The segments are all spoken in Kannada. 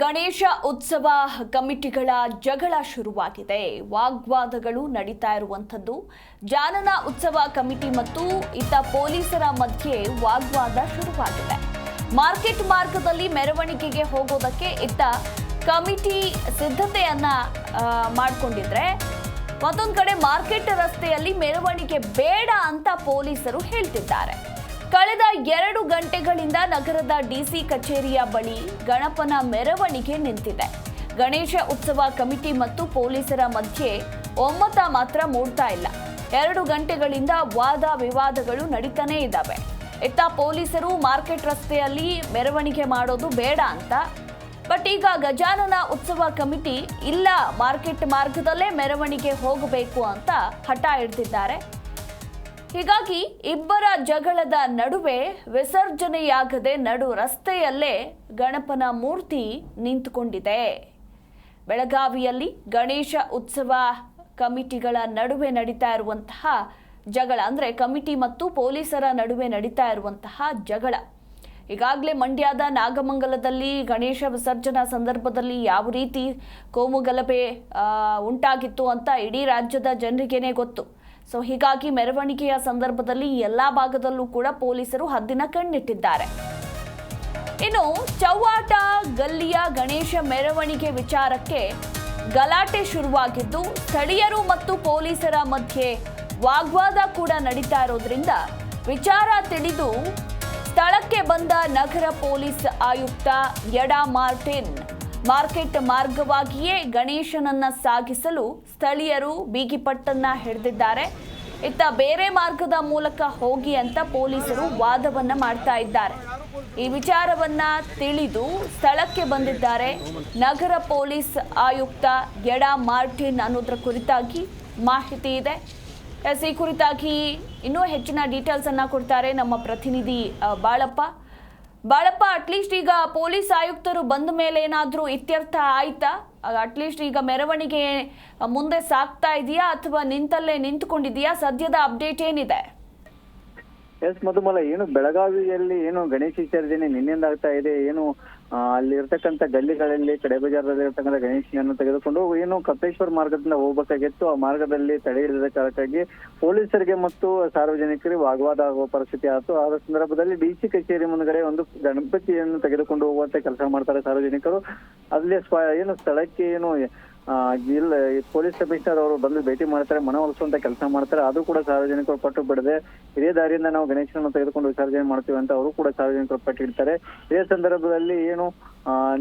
ಗಣೇಶ ಉತ್ಸವ ಕಮಿಟಿಗಳ ಜಗಳ ಶುರುವಾಗಿದೆ. ವಾಗ್ವಾದಗಳು ನಡೀತಾ ಇರುವಂಥದ್ದು. ಜಾನನ ಉತ್ಸವ ಕಮಿಟಿ ಮತ್ತು ಇತ್ತ ಪೊಲೀಸರ ಮಧ್ಯೆ ವಾಗ್ವಾದ ಶುರುವಾಗಿದೆ. ಮಾರ್ಕೆಟ್ ಮಾರ್ಗದಲ್ಲಿ ಮೆರವಣಿಗೆಗೆ ಹೋಗೋದಕ್ಕೆ ಇತ್ತ ಕಮಿಟಿ ಸಿದ್ಧತೆಯನ್ನ ಮಾಡಿಕೊಂಡಿದ್ರೆ, ಮತ್ತೊಂದು ಕಡೆ ಮಾರ್ಕೆಟ್ ರಸ್ತೆಯಲ್ಲಿ ಮೆರವಣಿಗೆ ಬೇಡ ಅಂತ ಪೊಲೀಸರು ಹೇಳ್ತಿದ್ದಾರೆ. ಕಳೆದ ಎರಡು ಗಂಟೆಗಳಿಂದ ನಗರದ ಡಿಸಿ ಕಚೇರಿಯ ಬಳಿ ಗಣಪನ ಮೆರವಣಿಗೆ ನಿಂತಿದೆ. ಗಣೇಶ ಉತ್ಸವ ಕಮಿಟಿ ಮತ್ತು ಪೊಲೀಸರ ಮಧ್ಯೆ ಒಮ್ಮತ ಮಾತ್ರ ಮೂಡ್ತಾ ಇಲ್ಲ. ಎರಡು ಗಂಟೆಗಳಿಂದ ವಾದ ವಿವಾದಗಳು ನಡೀತಾನೇ ಇದ್ದಾವೆ. ಇತ್ತ ಪೊಲೀಸರು ಮಾರ್ಕೆಟ್ ರಸ್ತೆಯಲ್ಲಿ ಮೆರವಣಿಗೆ ಮಾಡೋದು ಬೇಡ ಅಂತ. ಬಟ್ ಈಗ ಗಜಾನನ ಉತ್ಸವ ಕಮಿಟಿ ಇಲ್ಲ, ಮಾರ್ಕೆಟ್ ಮಾರ್ಗದಲ್ಲೇ ಮೆರವಣಿಗೆ ಹೋಗಬೇಕು ಅಂತ ಹಠ ಹಿಡ್ದಿದ್ದಾರೆ. ಹೀಗಾಗಿ ಇಬ್ಬರ ಜಗಳದ ನಡುವೆ ವಿಸರ್ಜನೆಯಾಗದೆ ನಡು ರಸ್ತೆಯಲ್ಲೇ ಗಣಪನ ಮೂರ್ತಿ ನಿಂತುಕೊಂಡಿದೆ. ಬೆಳಗಾವಿಯಲ್ಲಿ ಗಣೇಶ ಉತ್ಸವ ಕಮಿಟಿಗಳ ನಡುವೆ ನಡೀತಾ ಇರುವಂತಹ ಜಗಳ, ಅಂದರೆ ಕಮಿಟಿ ಮತ್ತು ಪೊಲೀಸರ ನಡುವೆ ನಡೀತಾ ಇರುವಂತಹ ಜಗಳ. ಈಗಾಗಲೇ ಮಂಡ್ಯದ ನಾಗಮಂಗಲದಲ್ಲಿ ಗಣೇಶ ವಿಸರ್ಜನಾ ಸಂದರ್ಭದಲ್ಲಿ ಯಾವ ರೀತಿ ಕೋಮುಗಲಭೆ ಉಂಟಾಗಿತ್ತು ಅಂತ ಇಡೀ ರಾಜ್ಯದ ಜನರಿಗೇನೆ ಗೊತ್ತು. ಸೊ ಹೀಗಾಗಿ ಮೆರವಣಿಗೆಯ ಸಂದರ್ಭದಲ್ಲಿ ಎಲ್ಲ ಭಾಗದಲ್ಲೂ ಕೂಡ ಪೊಲೀಸರು ಹದ್ದಿನ ಕಣ್ಣಿಟ್ಟಿದ್ದಾರೆ. ಇನ್ನು ಚೌವಾಟ ಗಲ್ಲಿಯ ಗಣೇಶ ಮೆರವಣಿಗೆ ವಿಚಾರಕ್ಕೆ ಗಲಾಟೆ ಶುರುವಾಗಿದ್ದು, ಸ್ಥಳೀಯರು ಮತ್ತು ಪೊಲೀಸರ ಮಧ್ಯೆ ವಾಗ್ವಾದ ಕೂಡ ನಡೀತಾ ಇರೋದ್ರಿಂದ ವಿಚಾರ ತಿಳಿದು ಸ್ಥಳಕ್ಕೆ ಬಂದ ನಗರ ಪೊಲೀಸ್ ಆಯುಕ್ತ ಯಡಾ ಮಾರ್ಟಿನ್ ಮಾರ್ಕೆಟ್ ಮಾರ್ಗವಾಗಿಯೇ ಗಣೇಶನನ್ನ ಸಾಗಿಸಲು ಸ್ಥಳೀಯರು ಬೀಗಿಪಟ್ಟನ್ನ ಹಿಡಿದಿದ್ದಾರೆ. ಇತ್ತ ಬೇರೆ ಮಾರ್ಗದ ಮೂಲಕ ಹೋಗಿ ಅಂತ ಪೊಲೀಸರು ವಾದವನ್ನ ಮಾಡ್ತಾ ಇದ್ದಾರೆ. ಈ ವಿಚಾರವನ್ನ ತಿಳಿದು ಸ್ಥಳಕ್ಕೆ ಬಂದಿದ್ದಾರೆ ನಗರ ಪೊಲೀಸ್ ಆಯುಕ್ತ ಗೆಡಾ ಮಾರ್ಟಿನ್ ಅನ್ನೋದ್ರ ಕುರಿತಾಗಿ ಮಾಹಿತಿ ಇದೆ. ಈ ಕುರಿತಾಗಿ ಇನ್ನೂ ಹೆಚ್ಚಿನ ಡೀಟೇಲ್ಸ್ ಅನ್ನ ಕೊಡ್ತಾರೆ ನಮ್ಮ ಪ್ರತಿನಿಧಿ ಬಾಳಪ್ಪ. ಬಾಳಪ್ಪ ಅಟ್ಲೀಸ್ಟ್ ಈಗ ಪೊಲೀಸ್ ಆಯುಕ್ತರು ಬಂದ ಮೇಲೆ ಏನಾದರೂ ಇತ್ಯರ್ಥ ಆಯ್ತಾ? ಅಟ್ಲೀಸ್ಟ್ ಈಗ ಮೆರವಣಿಗೆ ಮುಂದೆ ಸಾಗ್ತಾ ಇದೆಯಾ ಅಥವಾ ನಿಂತಲ್ಲೇ ನಿಂತ್ಕೊಂಡಿದೆಯಾ? ಸದ್ಯದ ಅಪ್ಡೇಟ್ ಏನಿದೆ? ಎಸ್ ಮಧುಮಲ, ಏನು ಬೆಳಗಾವಿಯಲ್ಲಿ ಏನು ಗಣೇಶ ವಿಸರ್ಜನೆ ನಿನ್ನೆಯಿಂದ ಆಗ್ತಾ ಇದೆ, ಏನು ಆ, ಅಲ್ಲಿ ಗಲ್ಲಿಗಳಲ್ಲಿ ಕಡೆ ಇರ್ತಕ್ಕಂತ ಗಣೇಶನನ್ನು ತೆಗೆದುಕೊಂಡು ಏನು ಕಪ್ಪೇಶ್ವರ ಮಾರ್ಗದಿಂದ ಹೋಗ್ಬೇಕಾಗಿತ್ತು. ಆ ಮಾರ್ಗದಲ್ಲಿ ತಡೆ ಹಿಡಿದ ಕಾರಣಕ್ಕಾಗಿ ಪೊಲೀಸರಿಗೆ ಮತ್ತು ಸಾರ್ವಜನಿಕರಿಗೆ ವಾಗ್ವಾದ ಆಗುವ ಪರಿಸ್ಥಿತಿ ಆಯಿತು. ಆ ಸಂದರ್ಭದಲ್ಲಿ ಡಿಸಿ ಕಚೇರಿ ಮುಂದ್ಗಡೆ ಒಂದು ಗಣಪತಿಯನ್ನು ತೆಗೆದುಕೊಂಡು ಹೋಗುವಂತೆ ಕೆಲಸ ಮಾಡ್ತಾರೆ ಸಾರ್ವಜನಿಕರು. ಅಲ್ಲಿ ಏನು ಸ್ಥಳಕ್ಕೆ ಏನು ಇಲ್ಲ ಪೊಲೀಸ್ ಕಮಿಷನರ್ ಅವರು ಬಂದು ಭೇಟಿ ಮಾಡ್ತಾರೆ ಮನವೊಲಿಸುವಂತ ಕೆಲಸ ಮಾಡ್ತಾರೆ, ಅದು ಕೂಡ ಸಾರ್ವಜನಿಕರು ಪಟ್ಟು ಬಿಡದೆ, ಇದೇ ದಾರಿಯಿಂದ ನಾವು ಗಣೇಶನನ್ನು ತೆಗೆದುಕೊಂಡು ವಿಸರ್ಜನೆ ಮಾಡ್ತೀವಿ ಅಂತ ಅವರು ಕೂಡ ಸಾರ್ವಜನಿಕರು ಪಟ್ಟಿಡ್ತಾರೆ ಇದೇ ಸಂದರ್ಭದಲ್ಲಿ ಏನು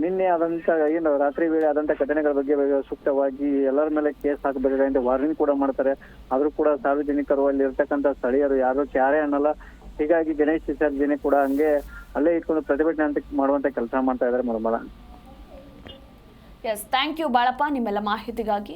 ನಿನ್ನೆ ಆದಂತ, ಏನು ರಾತ್ರಿ ವೇಳೆ ಆದಂತ ಘಟನೆಗಳ ಬಗ್ಗೆ ಸೂಕ್ತವಾಗಿ ಎಲ್ಲರ ಮೇಲೆ ಕೇಸ್ ಹಾಕಬೇಕಾದಂತ ವಾರ್ನಿಂಗ್ ಕೂಡ ಮಾಡ್ತಾರೆ. ಆದ್ರೂ ಕೂಡ ಸಾರ್ವಜನಿಕರು ಅಲ್ಲಿ ಇರ್ತಕ್ಕಂತ ಸ್ಥಳೀಯರು ಯಾರು ಕ್ಯಾರೆ ಅನ್ನಲ್ಲ. ಹೀಗಾಗಿ ಗಣೇಶ್ ವಿಸರ್ಜನೆ ಕೂಡ ಹಂಗೆ ಅಲ್ಲೇ ಇಟ್ಕೊಂಡು ಪ್ರತಿಭಟನೆ ಅಂತ ಮಾಡುವಂತ ಕೆಲಸ ಮಾಡ್ತಾ ಇದಾರೆ ಮರ್ಮಲ. ಎಸ್ ಥ್ಯಾಂಕ್ ಯು ಬಾಳಪ್ಪ ನಿಮ್ಮೆಲ್ಲ ಮಾಹಿತಿಗಾಗಿ.